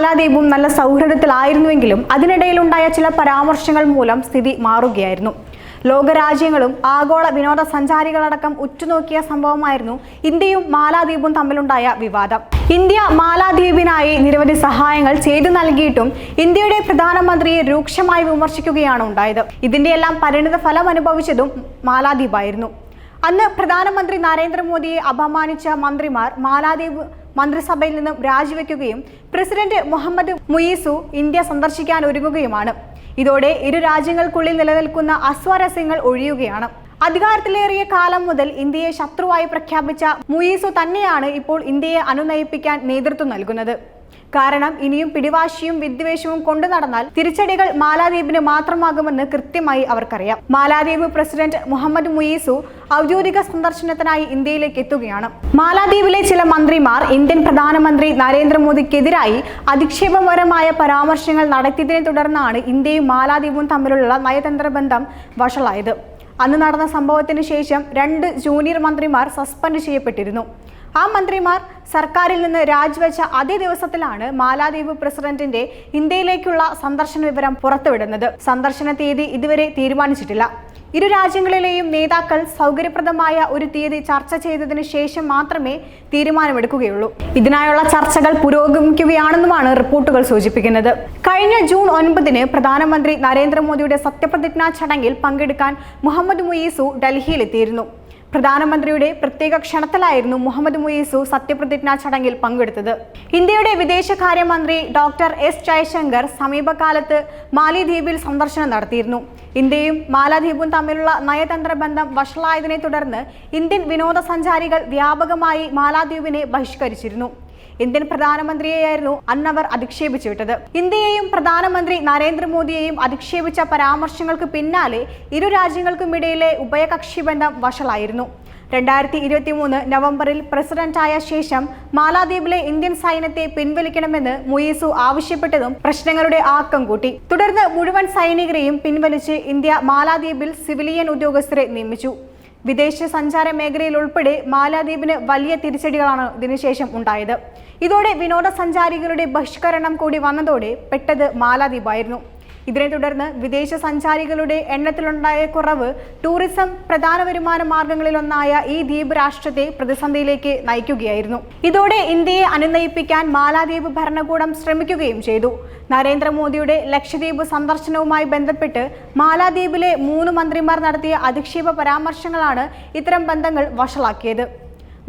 മാലാദ്വീപും നല്ല സൗഹൃദത്തിലായിരുന്നുവെങ്കിലും അതിനിടയിലുണ്ടായ ചില പരാമർശങ്ങൾ മൂലം സ്ഥിതി മാറുകയായിരുന്നു. ലോകരാജ്യങ്ങളും ആഗോള വിനോദസഞ്ചാരികളടക്കം ഉറ്റുനോക്കിയ സംഭവമായിരുന്നു ഇന്ത്യയും മാലാദ്വീപും തമ്മിലുണ്ടായ വിവാദം. ഇന്ത്യ മാലാദ്വീപിനായി നിരവധി സഹായങ്ങൾ ചെയ്തു നൽകിയിട്ടും ഇന്ത്യയുടെ പ്രധാനമന്ത്രിയെ രൂക്ഷമായി വിമർശിക്കുകയാണ് ഉണ്ടായത്. ഇതിന്റെയെല്ലാം പരിണിത ഫലം അനുഭവിച്ചതും മാലാദ്വീപായിരുന്നു അന്ന് പ്രധാനമന്ത്രി നരേന്ദ്രമോദിയെ അപമാനിച്ച മന്ത്രിമാർ മാലാദ്വീപ് മന്ത്രിസഭയിൽ നിന്നും രാജിവെക്കുകയും പ്രസിഡന്റ് മുഹമ്മദ് മുയീസു ഇന്ത്യ സന്ദർശിക്കാൻ ഒരുങ്ങുകയുമാണ്. ഇതോടെ ഇരു രാജ്യങ്ങൾക്കുള്ളിൽ നിലനിൽക്കുന്ന അസ്വാരസ്യങ്ങൾ ഒഴിയുകയാണ്. അധികാരത്തിലേറിയ കാലം മുതൽ ഇന്ത്യയെ ശത്രുവായി പ്രഖ്യാപിച്ച മുയീസു തന്നെയാണ് ഇപ്പോൾ ഇന്ത്യയെ അനുനയിപ്പിക്കാൻ നേതൃത്വം നൽകുന്നത്. കാരണം ഇനിയും പിടിവാശിയും വിദ്വേഷവും കൊണ്ടു നടന്നാൽ തിരിച്ചടികൾ മാലാദ്വീപിന് മാത്രമാകുമെന്ന് കൃത്യമായി അവർക്കറിയാം. മാലാദ്വീപ് പ്രസിഡന്റ് മുഹമ്മദ് മുയീസു ഔദ്യോഗിക സന്ദർശനത്തിനായി ഇന്ത്യയിലേക്ക് എത്തുകയാണ്. മാലാദ്വീപിലെ ചില മന്ത്രിമാർ ഇന്ത്യൻ പ്രധാനമന്ത്രി നരേന്ദ്രമോദിക്കെതിരായി അധിക്ഷേപപരമായ പരാമർശങ്ങൾ നടത്തിയതിനെ തുടർന്നാണ് ഇന്ത്യയും മാലാദ്വീപും തമ്മിലുള്ള നയതന്ത്ര ബന്ധം വഷളായത്. അന്ന് നടന്ന സംഭവത്തിന് ശേഷം രണ്ട് ജൂനിയർ മന്ത്രിമാർ സസ്പെൻഡ് ചെയ്യപ്പെട്ടിരുന്നു. ആ മന്ത്രിമാർ സർക്കാരിൽ നിന്ന് രാജിവെച്ച അതേ ദിവസത്തിലാണ് മാലാദ്വീപ് പ്രസിഡന്റിന്റെ ഇന്ത്യയിലേക്കുള്ള സന്ദർശന വിവരം പുറത്തുവിടുന്നത്. സന്ദർശന തീയതി ഇതുവരെ തീരുമാനിച്ചിട്ടില്ല. ഇരു രാജ്യങ്ങളിലെയും നേതാക്കൾ സൗകര്യപ്രദമായ ഒരു തീയതി ചർച്ച ചെയ്തതിനു ശേഷം മാത്രമേ തീരുമാനമെടുക്കുകയുള്ളൂ. ഇതിനായുള്ള ചർച്ചകൾ പുരോഗമിക്കുകയാണെന്നുമാണ് റിപ്പോർട്ടുകൾ സൂചിപ്പിക്കുന്നത്. കഴിഞ്ഞ ജൂൺ ഒൻപതിന് പ്രധാനമന്ത്രി നരേന്ദ്രമോദിയുടെ സത്യപ്രതിജ്ഞാ ചടങ്ങിൽ പങ്കെടുക്കാൻ മുഹമ്മദ് മുയീസു ഡൽഹിയിലെത്തിയിരുന്നു. പ്രധാനമന്ത്രിയുടെ പ്രത്യേക ക്ഷണത്തിലായിരുന്നു മുഹമ്മദ് മുയീസു സത്യപ്രതിജ്ഞാ ചടങ്ങിൽ പങ്കെടുത്തത്. ഇന്ത്യയുടെ വിദേശകാര്യമന്ത്രി ഡോക്ടർ എസ് ജയശങ്കർ സമീപകാലത്ത് മാലിദ്വീപിൽ സന്ദർശനം നടത്തിയിരുന്നു. ഇന്ത്യയും മാലദ്വീപും തമ്മിലുള്ള നയതന്ത്ര ബന്ധം വഷളായതിനെ തുടർന്ന് ഇന്ത്യൻ വിനോദസഞ്ചാരികൾ വ്യാപകമായി മാലാദ്വീപിനെ ബഹിഷ്കരിച്ചിരുന്നു. ഇന്ത്യൻ പ്രധാനമന്ത്രിയെയായിരുന്നു അന്നവർ അധിക്ഷേപിച്ചു വിട്ടത് ഇന്ത്യയെയും പ്രധാനമന്ത്രി നരേന്ദ്രമോദിയെയും അധിക്ഷേപിച്ച പരാമർശങ്ങൾക്ക് പിന്നാലെ ഇരു രാജ്യങ്ങൾക്കും ഇടയിലെ ഉഭയകക്ഷി ബന്ധം വഷളായിരുന്നു. രണ്ടായിരത്തി ഇരുപത്തി മൂന്ന് നവംബറിൽ പ്രസിഡന്റായ ശേഷം മാലാദ്വീപിലെ ഇന്ത്യൻ സൈന്യത്തെ പിൻവലിക്കണമെന്ന് മുയീസു ആവശ്യപ്പെട്ടതും പ്രശ്നങ്ങളുടെ ആക്കം കൂട്ടി. തുടർന്ന് മുഴുവൻ സൈനികരെയും പിൻവലിച്ച് ഇന്ത്യ മാലാദ്വീപിൽ സിവിലിയൻ ഉദ്യോഗസ്ഥരെ നിയമിച്ചു. വിദേശ സഞ്ചാര മേഖലയിൽ ഉൾപ്പെടെ മാലാദ്വീപിന് വലിയ തിരിച്ചടികളാണ് ഇതിനുശേഷം ഉണ്ടായത്. ഇതോടെ വിനോദസഞ്ചാരികളുടെ ബഹിഷ്കരണം കൂടി വന്നതോടെ പെട്ടത് മാലാദ്വീപായിരുന്നു. ഇതിനെ തുടർന്ന് വിദേശ സഞ്ചാരികളുടെ എണ്ണത്തിലുണ്ടായ കുറവ് ടൂറിസം പ്രധാന വരുമാന മാർഗങ്ങളിലൊന്നായ ഈ ദ്വീപ് രാഷ്ട്രത്തെ പ്രതിസന്ധിയിലേക്ക് നയിക്കുകയായിരുന്നു. ഇതോടെ ഇന്ത്യയെ അനുനയിപ്പിക്കാൻ മാലാദ്വീപ് ഭരണകൂടം ശ്രമിക്കുകയും ചെയ്തു. നരേന്ദ്രമോദിയുടെ ലക്ഷദ്വീപ് സന്ദർശനവുമായി ബന്ധപ്പെട്ട് മാലാദ്വീപിലെ മൂന്ന് മന്ത്രിമാർ നടത്തിയ അധിക്ഷേപ പരാമർശങ്ങളാണ് ഇത്തരം ബന്ധങ്ങൾ വഷളാക്കിയത്.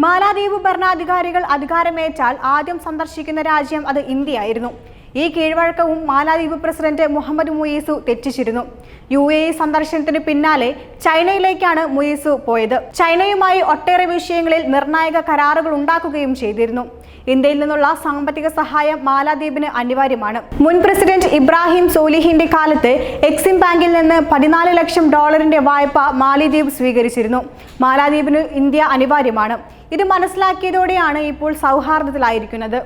മാലാദ്വീപ് ഭരണാധികാരികൾ അധികാരമേറ്റാൽ ആദ്യം സന്ദർശിക്കുന്ന രാജ്യം അത് ഇന്ത്യയായിരുന്നു. ഈ കീഴ്വഴക്കവും മാലാദ്വീപ് പ്രസിഡന്റ് മുഹമ്മദ് മുയീസു തെറ്റിച്ചിരുന്നു. യു എ സന്ദർശനത്തിന് പിന്നാലെ ചൈനയിലേക്കാണ് മുയീസു പോയത്. ചൈനയുമായി ഒട്ടേറെ വിഷയങ്ങളിൽ നിർണായക കരാറുകൾ ഉണ്ടാക്കുകയും ചെയ്തിരുന്നു. ഇന്ത്യയിൽ നിന്നുള്ള സാമ്പത്തിക സഹായം മാലാദ്വീപിന് അനിവാര്യമാണ്. മുൻ പ്രസിഡന്റ് ഇബ്രാഹിം സോലിഹിന്റെ കാലത്ത് എക്സിം ബാങ്കിൽ നിന്ന് പതിനാല് ലക്ഷം ഡോളറിന്റെ വായ്പ മാലിദ്വീപ് സ്വീകരിച്ചിരുന്നു. മാലാദ്വീപിന് ഇന്ത്യ അനിവാര്യമാണ്. ഇത് മനസ്സിലാക്കിയതോടെയാണ് ഇപ്പോൾ സൗഹാർദ്ദത്തിലായിരിക്കുന്നത്.